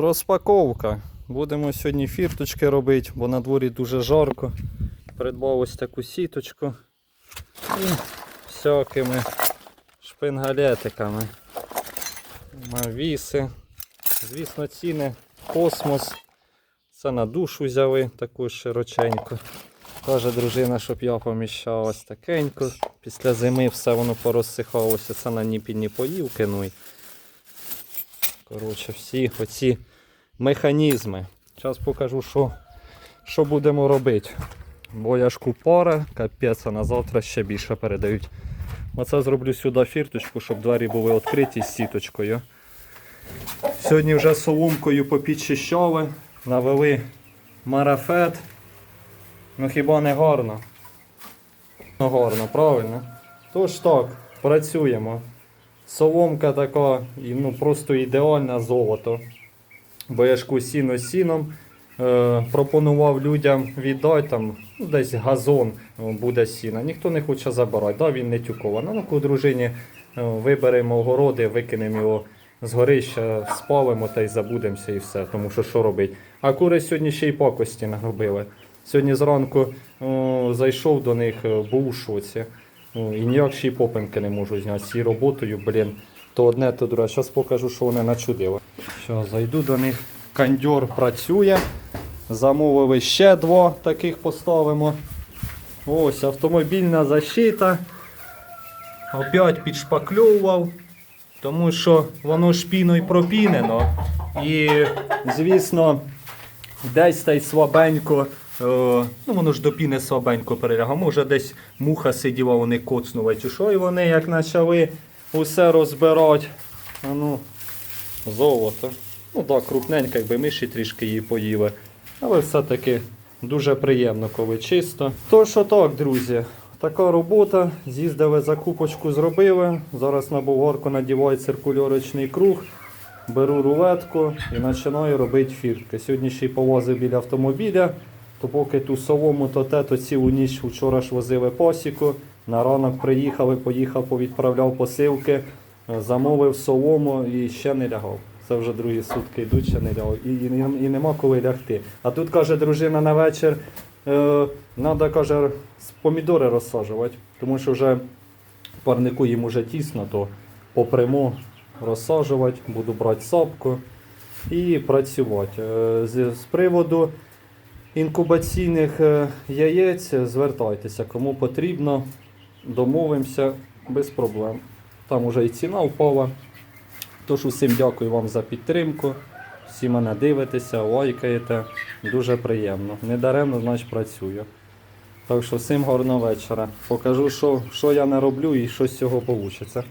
Розпаковка. Будемо сьогодні фірточки робити, бо на дворі дуже жарко. Придбав ось таку сіточку і всякими шпингалетиками. Віси. Звісно, ціни космос. Це на душу взяли таку широченьку. Каже дружина, щоб я поміщав ось такенько. Після зими все воно порозсихалося. Це на ніпільні поївки. Ну і коротше, всі оці механізми. Зараз покажу, що, що будемо робити. Бо я ж купара, капець, а на завтра ще більше передають. Оце зроблю сюди фірточку, щоб двері були відкриті з сіточкою. Сьогодні вже соломкою попідчищали, навели марафет. Ну хіба не гарно? Ну гарно, правильно? Тож так, працюємо. Соломка така, ну просто ідеальне золото. Бо я ж сіно сіном е, пропонував людям віддати там ну, десь газон буде сіна. Ніхто не хоче забирати, да, він не тюкований. Ну, коли дружині е, виберемо огороди, викинемо його з горища, спалимо та й забудемося і все. Тому що що робить? А кури сьогодні ще й пакості наробили. Сьогодні зранку о, зайшов до них, е, був у шоці. Ну, і ніяк ще й попинки не можу зняти. З цією роботою, блін, то одне, то друге. Зараз покажу, що вони начудили. Що, зайду до них. Кандьор працює. Замовили ще два таких поставимо. Ось автомобільна защита. Опять підшпакльовував, тому що воно шпіною пропінено. І, звісно, десь та й слабенько. е, ну воно ж до піни слабенько перелягало. Може десь муха сиділа, вони коцнули що, і вони як почали усе розбирати. А ну, золото. Ну так, крупненька, якби ми ще трішки її поїли. Але все-таки дуже приємно, коли чисто. То що так, друзі, така робота. З'їздили закупочку, зробили. Зараз на болгарку надіваю циркульорочний круг. Беру рулетку і починаю робити фіртки. Сьогодні ще й повозив біля автомобіля, то поки ту солому, то те, то цілу ніч вчора ж возили посіку. На ранок приїхали, поїхав, повідправляв посилки, е, замовив солому і ще не лягав. Це вже другі сутки йдуть, ще не лягав. І, і, і нема коли лягти. А тут каже дружина на вечір, е, треба каже, з помідори розсаджувати, тому що вже парнику їм уже тісно, то попрямо розсаджувати, буду брати сапку і працювати. Е, З, приводу інкубаційних е, яєць звертайтеся, кому потрібно, домовимося без проблем. Там уже і ціна впала. Тож усім дякую вам за підтримку. Всі мене дивитеся, лайкаєте. Дуже приємно. Недаремно, значить, працюю. Так що всім гарного вечора. Покажу, що, що я не роблю і що з цього вийде.